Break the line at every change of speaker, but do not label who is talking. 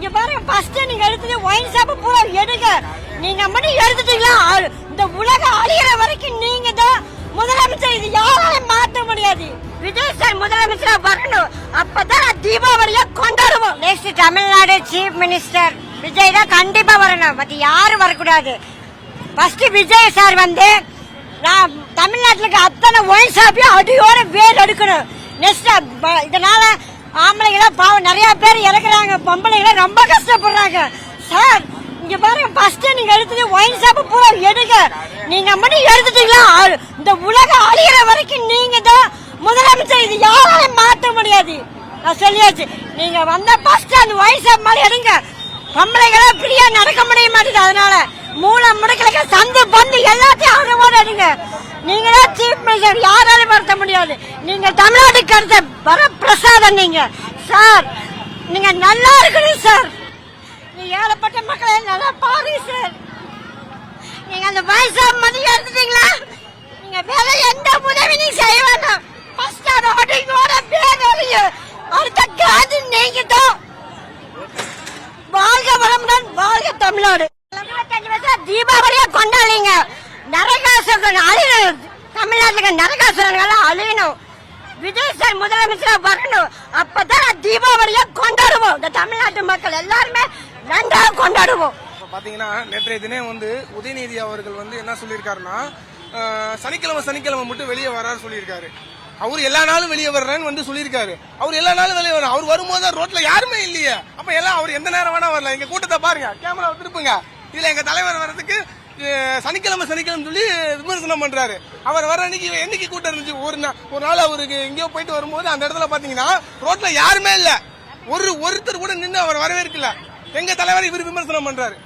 இங்க பாருங்க ஃபர்ஸ்ட் நீங்க எடுத்தது ஒயின் ஷாப் பூரா எடுங்க. நீங்க மட்டும் எடுத்துட்டீங்களா? இந்த உலகம் அழியிற வரைக்கும் நீங்க தான் முதலமைச்சர். இது யாராலையும் மாத்த முடியாது. விஜய் சார் முதலமைச்சரா வரணும். அப்பதான் தீபாவளியா கொண்டாடுவோம். Next Tamil Nadu chief minister Vijay தான் கண்டிப்பா வரணும். மத்த யாரும் வரக்கூடாது. ஃபர்ஸ்ட் விஜய் சார் வந்து நான் தமிழ்நாட்டில் இருக்க அத்தனை ஒயின் ஷாப்பையும் அடியோட வேல் எடுக்கணும். நெக்ஸ்ட் இதனால ஆம்பளைங்களாம் பாவம் நிறைய பேர் இறக்குறாங்க பொம்பளைங்களாம் ரொம்ப கஷ்டப்படுறாங்க. சார் இங்க பாருங்க ஃபர்ஸ்ட் நீங்க எடுத்தது ஒயின் ஷாப் பூரா எடுங்க. நீங்க மட்டும் எடுத்துட்டீங்களா? இந்த உலகம் அழியிற வரைக்கும் நீங்க தான் முதலமைச்சர். இது யாராலையும் மாத்த முடியாது. நான் சொல்லியாச்சு. நீங்க வந்த ஃபர்ஸ்ட் அந்த ஒயின் ஷாப் மாதிரி எடுங்க. பொம்பளைங்களாம் ஃப்ரீயா நடக்க முடிய மாட்டேங்குது அதனால. மூளை முடுக்கலுக்கு சந்து பந்து எல்லாத்தையும் அனுபவம் எடுங்க. நீங்க தான் சீஃப் மினிஸ்டர் யாராலும் மாற்ற முடியாது. நீங்க தமிழ்நாட்டுக்கு அடுத்த வர பிரசாதம் நீங்க. சார் நீங்க நல்லா இருக்கணும் சார். நீ ஏழப்பட்ட மக்களை நல்லா பாருங்க சார். நீங்க அந்த வயசா மதியம் எடுத்துட்டீங்களா? நீங்க வேற எந்த உதவி நீங்க செய்ய வேண்டாம். ஃபர்ஸ்ட் அதோட இதோட பேர் அடுத்த காது நீங்க தான் வாழ்க வளமுடன் வாழ்க தமிழ்நாடு. இருபத்தஞ்சு வருஷம் தீபாவளியா கொண்டாடுறீங்க. நரகாசுரன் அழியணும். தமிழ்நாட்டுக்கு நரகாசுரன் அழியணும். விஜய் சார் முதலமைச்சரா வரணும். அப்பதான் தீபாவளியை கொண்டாடுவோம். இந்த தமிழ்நாட்டு மக்கள் எல்லாருமே நன்றாக கொண்டாடுவோம்.
இப்ப பாத்தீங்கன்னா நேற்றைய தினம் வந்து உதயநிதி அவர்கள் வந்து என்ன சொல்லியிருக்காருன்னா சனிக்கிழமை சனிக்கிழமை மட்டும் வெளியே வராரு சொல்லியிருக்காரு. அவர் எல்லா நாளும் வெளியே வர்றேன்னு வந்து சொல்லியிருக்காரு. அவர் எல்லா நாளும் வெளியே வர அவர் வரும்போது ரோட்ல யாருமே இல்லையே. அப்ப எல்லாம் அவர் எந்த நேரம் வேணா வரல எங்க கூட்டத்தை பாருங்க. கேமரா திருப்புங்க. இதுல எங்க தலைவர் வர்றதுக்கு சனிக்கிழமை சனிக்கிழமை சொல்லி விமர்சனம் பண்றாரு. அவர் வர அன்னைக்கு என்னைக்கு கூட்டம் இருந்துச்சு? ஒரு நாள் ஒரு நாள் அவருக்கு எங்கேயோ போயிட்டு வரும்போது அந்த இடத்துல பாத்தீங்கன்னா ரோட்ல யாருமே இல்ல. ஒரு ஒருத்தர் கூட நின்று அவர் வரவேற்கல. எங்க தலைவர் இவர் விமர்சனம் பண்றாரு.